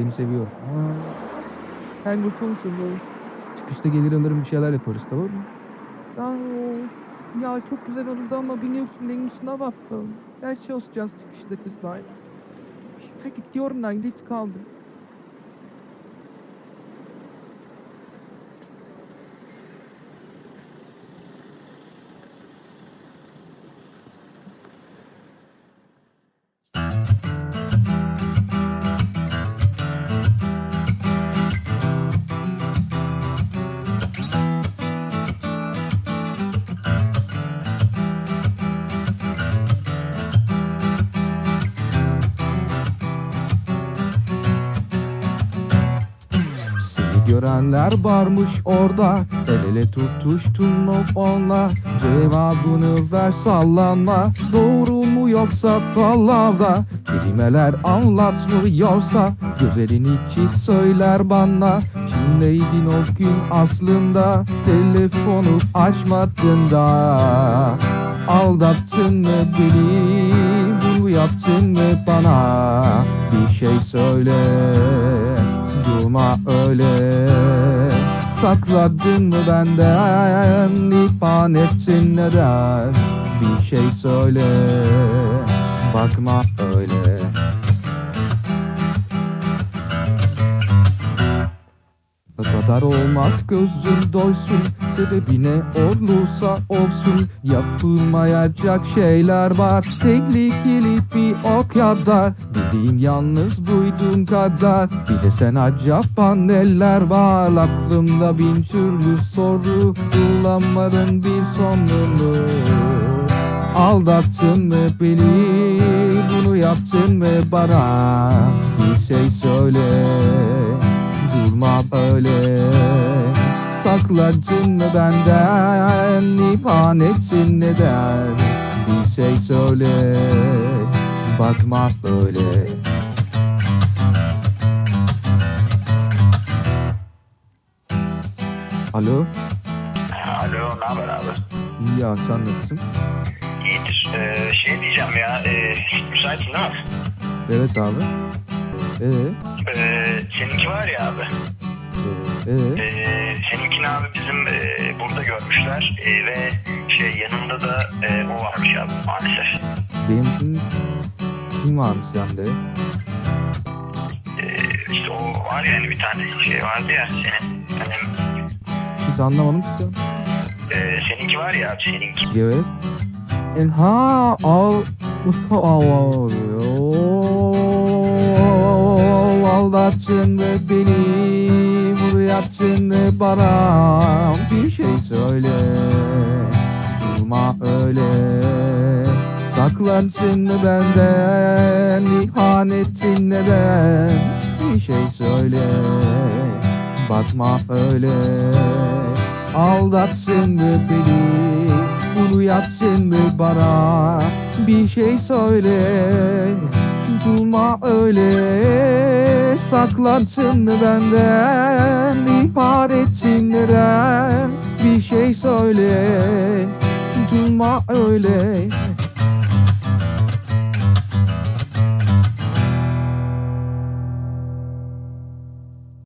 seni seviyorum. Sen nasılsın böyle? Çıkışta gelir alırım bir şeyler yaparız tamam mı? Ya, ya çok güzel olurdu ama biliyorsun benim sınav haftam. Ders çalışacağız çıkışta kızlar. İşte gidiyorum ben geç kaldım. Seni görenler varmış orada. El ele tutuştun mu onunla Cevabını ver sallanma Doğru mu yoksa palavra? Kelimeler anlatmıyorsa Güzelin içi söyler bana. Kimleydin o gün aslında. Telefonu açmadın da. Aldattın mı beni? Bunu yaptın mı bana? Bir şey söyle Durma öyle. Sakladın mı benden? İhban ettin neden? Bir şey söyle. Bakma öyle Kadar olmaz gözün doysun Sebebi ne olursa olsun. Yapılmayacak şeyler var Tehlikeli bir ok ya da. Bildiğim yalnız duyduğum kadar Bir de sen acaba neler var? Aklımda bin türlü soru Bulamadım bir sonunu. Aldattın mı beni? Bunu yaptın mı bana? Bir şey söyle Durma böyle Sakladın mı benden İhban ettin neden Bir şey söyle Bakma böyle Alo Alo, ne haber abi? İyi ya sen nasılsın? İyidir. Ee, şey diyeceğim ya, e, müsaitsin değil mi? Evet abi Ee, Ee, seninki var ya abi, ee, ee, e, seninkini abi bizim e, burada görmüşler e, ve şey yanında da e, o varmış abi maalesef. benim kim varmış sende? E, işte o var ya hani bir tane şey vardı ya senin, hani, Hiç anlamadım ki e, seninki var ya abi seninki. Evet. En ha al al al aldattın ve beni bunu ve bana bir şey söyle. Durma öyle. Saklandın mı benden ihanetin neden? Bir şey söyle. Bakma öyle. Aldattın mı beni? Bunu yaptın mı bana? Bir şey söyle Durma öyle Sakladın mı benden? İhbar ettin neden? Bir şey söyle Durma öyle